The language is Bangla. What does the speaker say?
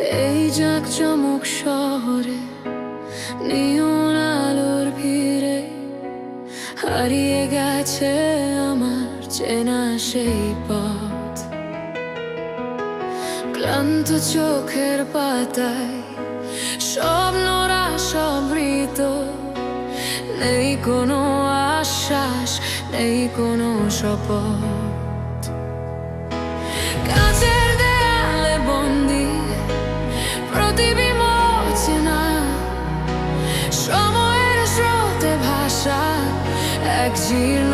এই যাক চমক শহরে নিয়ন আলোর ভিড়ে হারিয়ে গেছে আমার চেনা সেই পথ। ক্লান্ত চোখের পাতায় স্বপ্নরা সমৃত। নেই কোনো আশ্বাস, নেই কোনো শপথ। কাছে সময়ের স্রোতে ভাষা এক জীর্ণ